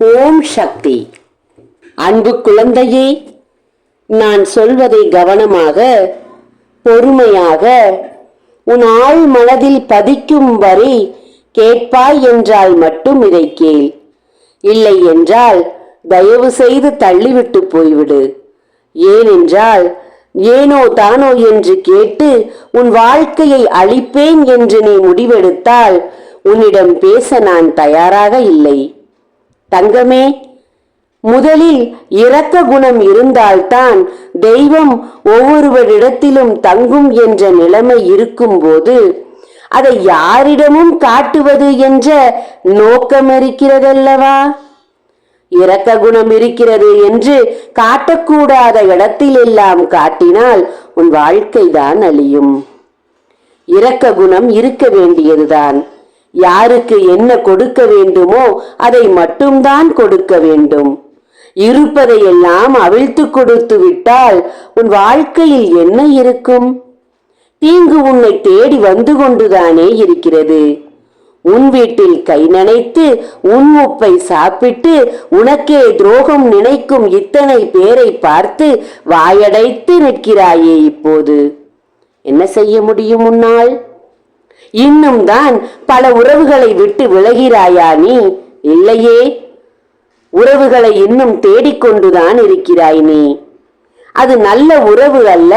ஓம் சக்தி. அன்பு குழந்தையே நான் சொல்வதை கவனமாக பொறுமையாக உன் ஆள் மனதில் பதிக்கும் வரை கேட்பாய் என்றால் மட்டும் இதை கேள். இல்லை என்றால் தயவு செய்து தள்ளிவிட்டு போய்விடு. ஏனென்றால் ஏனோ தானோ என்று கேட்டு உன் வாழ்க்கையை அழிப்பேன் என்று நீ முடிவெடுத்தால் உன்னிடம் பேச நான் தயாராக இல்லை. தங்கமே முதலில் இரக்க குணம் இருந்தால்தான் தெய்வம் ஒவ்வொருவரிடத்திலும் தங்கும் என்ற நிலைமை இருக்கும்போது அதை யாரிடமும் காட்டுவது என்ற நோக்கம் இருக்கிறதல்லவா? இரக்க குணம் இருக்கிறது என்று காட்டக்கூடாத இடத்திலெல்லாம் காட்டினால் உன் வாழ்க்கைதான் அழியும். இரக்க குணம் இருக்க வேண்டியதுதான். யாருக்கு என்ன கொடுக்க வேண்டுமோ அதை மட்டும்தான் கொடுக்க வேண்டும். இருப்பதையெல்லாம் அவிழ்த்து கொடுத்து விட்டால் உன் வாழ்க்கையில் என்ன இருக்கும்? தீங்கு உன்னை தேடி வந்து கொண்டுதானே இருக்கிறது. உன் வீட்டில் கை நனைத்து உன் உப்பை சாப்பிட்டு உனக்கே துரோகம் நினைக்கும் இத்தனை பேரை பார்த்து வாயடைத்து நிற்கிறாயே இப்போது. என்ன செய்ய முடியும் உன்னால்? இன்னும் தான் பல உறவுகளை விட்டு விலகிறாயா நீ? இல்லையே. உறவுகளை இன்னும் தேடிக்கொண்டுதான் இருக்கிறாய் நீ. அது நல்ல உறவு அல்ல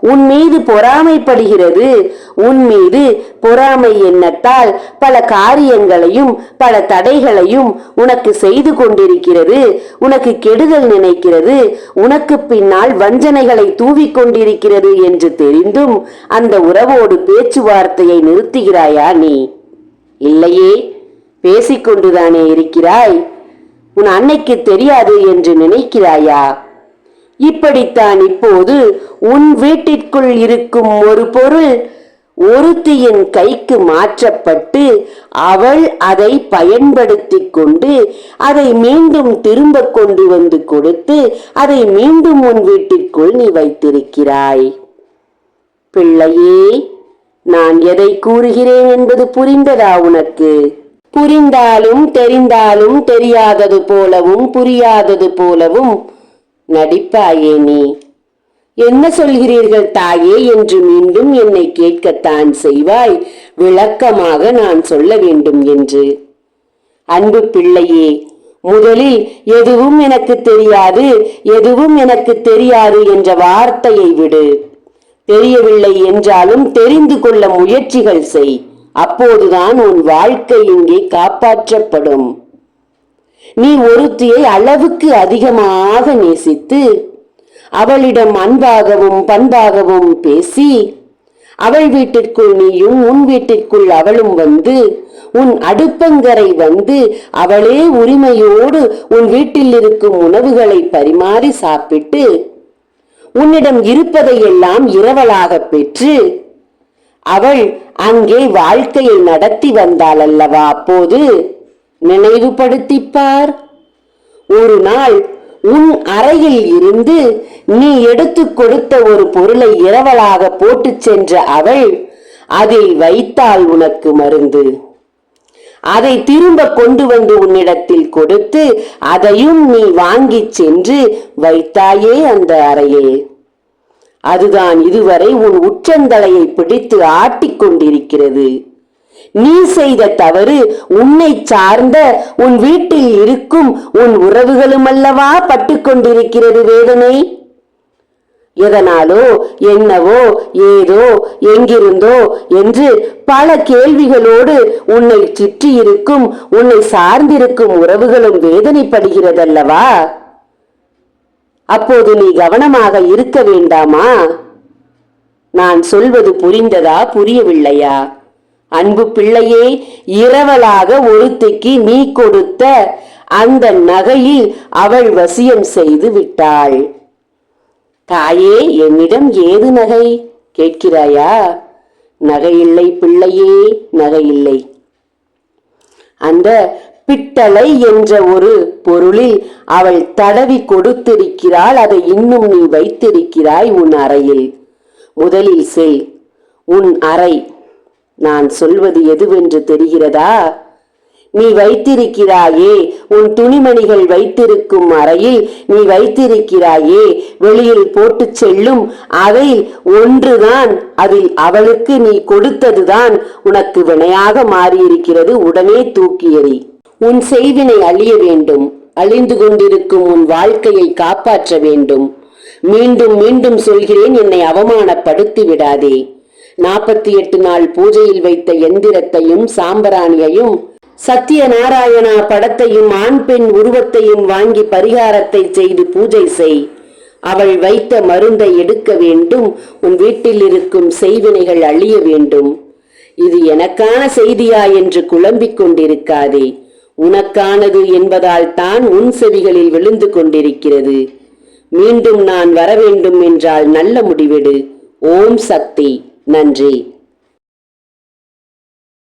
உன் மீது பொறாமைப்படுகிறது. உன் மீது பொறாமை எண்ணத்தால் பல காரியங்களையும் பல தடைகளையும் உனக்கு செய்து கொண்டிருக்கிறது. உனக்கு கெடுதல் நினைக்கிறது. உனக்கு பின்னால் வஞ்சனைகளை தூவிக் கொண்டிருக்கிறது என்று தெரிந்தும் அந்த உறவோடு பேச்சுவார்த்தையை நிறுத்துகிறாயா நீ? இல்லையே பேசிக்கொண்டுதானே இருக்கிறாய். உன் அன்னைக்கு தெரியாது என்று நினைக்கிறாயா? இப்படித்தான் இப்போது உன் வீட்டிற்குள் இருக்கும் ஒரு பொருள் ஒருத்தியின் கைக்கு மாற்றப்பட்டு அவள் அதை பயன்படுத்திக் கொண்டு அதை மீண்டும் திரும்ப கொண்டு வந்து கொடுத்து அதை மீண்டும் உன் வீட்டிற்குள் நீ வைத்திருக்கிறாய். பிள்ளையே நான் எதை கூறுகிறேன் என்பது புரிந்ததா உனக்கு? புரிந்தாலும் தெரிந்தாலும் தெரியாதது போலவும் புரியாதது போலவும் நடிப்பாயே நீ. என்ன சொல்கிறீர்கள் தாயே என்று மீண்டும் என்னை கேட்கத்தான் செய்வாய். விளக்கமாக நான் சொல்ல வேண்டும் என்று. அன்பு பிள்ளையே முதலில் எதுவும் எனக்கு தெரியாது எதுவும் எனக்கு தெரியாது என்ற வார்த்தையை விடு. தெரியவில்லை என்றாலும் தெரிந்து கொள்ள முயற்சிகள் செய். அப்போதுதான் உன் வாழ்க்கை இங்கே காப்பாற்றப்படும். நீ ஒருத்தியை அளவுக்கு அதிகமாக நேசித்து அவளிடம் அன்பாகவும் பண்பாகவும் பேசி அவள் வீட்டிற்குள் நீயும் உன் வீட்டிற்குள் அவளும் வந்து உன் அடுப்பங்கரை வந்து அவளே உரிமையோடு உன் வீட்டில் இருக்கும் உணவுகளை பரிமாறி சாப்பிட்டு உன்னிடம் இருப்பதையெல்லாம் இரவலாக பெற்று அவள் அங்கே வாழ்க்கையை நடத்தி வந்தாள் அல்லவா அப்போது? நினைவுபடுத்திப்பார். ஒரு நாள் உன் அறையில் இருந்து நீ எடுத்து கொடுத்த ஒரு பொருளை இரவலாக போட்டுச் சென்ற அவள் அதில் வைத்தாள் உனக்கு மருந்து. அதை திரும்ப கொண்டு வந்து உன்னிடத்தில் கொடுத்து அதையும் நீ வாங்கிச் சென்று வைத்தாயே அந்த அறையில். அதுதான் இதுவரை உன் உச்சந்தலையை பிடித்து ஆட்டிக் கொண்டிருக்கிறது. நீ செய்த தவறு உன்னை சார்ந்த உன் வீட்டில் இருக்கும் உன் உறவுகளும் அல்லவா பட்டுக் கொண்டிருக்கிறது வேதனை? எதனாலோ என்னவோ ஏதோ எங்கிருந்தோ என்று பல கேள்விகளோடு உன்னை சுற்றியிருக்கும் உன்னை சார்ந்திருக்கும் உறவுகளும் வேதனைப்படுகிறதல்லவா? அப்போது நீ கவனமாக இருக்க வேண்டாமா? நான் சொல்வது புரிந்ததா புரியவில்லையா? அன்பு பிள்ளையே இரவலாக ஒருத்திக்கு நீ கொடுத்த அந்த நகையில் அவள் வசியம் செய்து விட்டாள். தாயே என்னிடம் ஏது நகை? கேட்கிறாயா? நகையில்லை பிள்ளையே நகையில்லை. அந்த பிட்டளை என்ற ஒரு பொருளில் அவள் தடவி கொடுத்திருக்கிறாள் அதை இன்னும் நீ வைத்திருக்கிறாய் உன் அறையில். முதலில் செல் உன் அறை. நான் சொல்வது எதுவென்று தெரிகிறதா? நீ வைத்திருக்கிறாயே உன் துணிமணிகள் வைத்திருக்கும் அறையில் நீ வைத்திருக்கிறாயே வெளியில் போட்டுச் செல்லும் அதை ஒன்றுதான் அதில் அவளுக்கு நீ கொடுத்ததுதான் உனக்கு வினையாக மாறியிருக்கிறது உடனே தூக்கி எறி. உன் செய்வினை அழிய வேண்டும் அழிந்து கொண்டிருக்கும் உன் வாழ்க்கையை காப்பாற்ற வேண்டும். மீண்டும் மீண்டும் சொல்கிறேன் என்னை அவமானப்படுத்தி விடாதே. நாற்பத்தி எட்டு நாள் பூஜையில் வைத்த எந்திரத்தையும் சாம்பராணியையும் சத்யநாராயணா படத்தையும் ஆண் பெண் உருவத்தையும் வாங்கி பரிகாரத்தை செய்து பூஜை செய். அவள் வைத்த மருந்தை எடுக்க வேண்டும் உன் வீட்டில் இருக்கும் செய்வினைகள் அழிய வேண்டும். இது எனக்கான செய்தியா என்று குழம்பிக் கொண்டிருக்காதே. உனக்கானது என்பதால் தான் உன் செவிகளில் விழுந்து கொண்டிருக்கிறது. மீண்டும் நான் வர வேண்டும் என்றால் நல்ல முடிவெடு. ஓம் சக்தி. நன்றி.